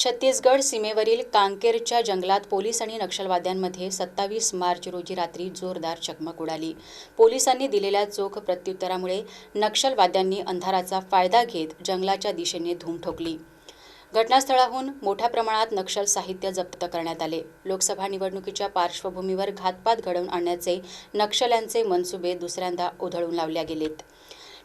छत्तीसगड सीमेवरील कांकेरच्या जंगलात पोलीस आणि नक्षलवाद्यांमध्ये सत्तावीस मार्च रोजी रात्री जोरदार चकमक उडाली. पोलिसांनी दिलेल्या चोख प्रत्युत्तरामुळे नक्षलवाद्यांनी अंधाराचा फायदा घेत जंगलाच्या दिशेने धूम ठोकली. घटनास्थळाहून मोठ्या प्रमाणात नक्षल साहित्य जप्त करण्यात आले. लोकसभा निवडणुकीच्या पार्श्वभूमीवर घातपात घडवून आणण्याचे नक्षल्यांचे मनसुबे दुसऱ्यांदा उधळून लावल्या गेलेत.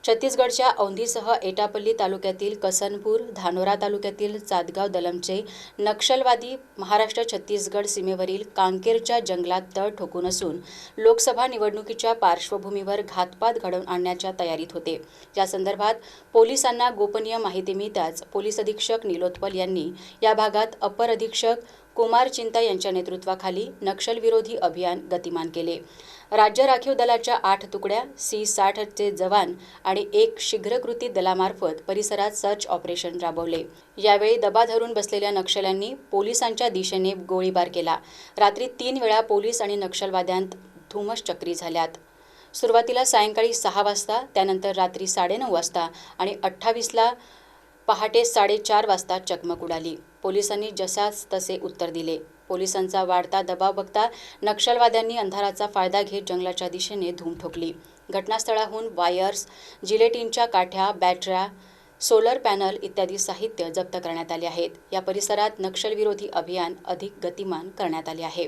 छत्तीसगडच्या औंधीसह एटापल्ली तालुक्यातील कसनपूर धानोरा तालुक्यातील चादगाव दलमचे नक्षलवादी महाराष्ट्र छत्तीसगड सीमेवरील कांकेरच्या जंगलात तळ ठोकून असून लोकसभा निवडणुकीच्या पार्श्वभूमीवर घातपात घडवून आणण्याच्या तयारीत होते. या संदर्भात पोलिसांना गोपनीय माहिती मिळताच पोलीस अधीक्षक निलोत्पल यांनी या भागात अपर अधीक्षक कुमार चिंता यांच्या नेतृत्वाखाली नक्षलविरोधी अभियान गतिमान केले. राज्य राखीव दलाच्या आठ तुकड्या सी साठचे जवान आणि एक शीघ्रकृती दलामार्फत परिसरात सर्च ऑपरेशन राबवले. यावेळी दबा धरून बसलेल्या नक्षल्यांनी पोलिसांच्या दिशेने गोळीबार केला. रात्री तीन वेळा पोलीस आणि नक्षलवाद्यांत धुमश्चक्री झाल्यात. सुरुवातीला सायंकाळी सहा वाजता त्यानंतर रात्री साडेनऊ वाजता आणि अठ्ठावीसला पहाटे साडेचार वाजता चकमक उडाली. पोलिसांनी जसाच तसे उत्तर दिले. पोलिसांचा वाढता दबाव बघता नक्षलवाद्यांनी अंधाराचा फायदा घेत जंगलाच्या दिशेने धूम ठोकली. घटनास्थळाहून वायर्स जिलेटिनच्या काठ्या बॅटऱ्या सोलर पॅनल इत्यादी साहित्य जप्त करण्यात आले आहेत. या परिसरात नक्षलविरोधी अभियान अधिक गतिमान करण्यात आले आहे.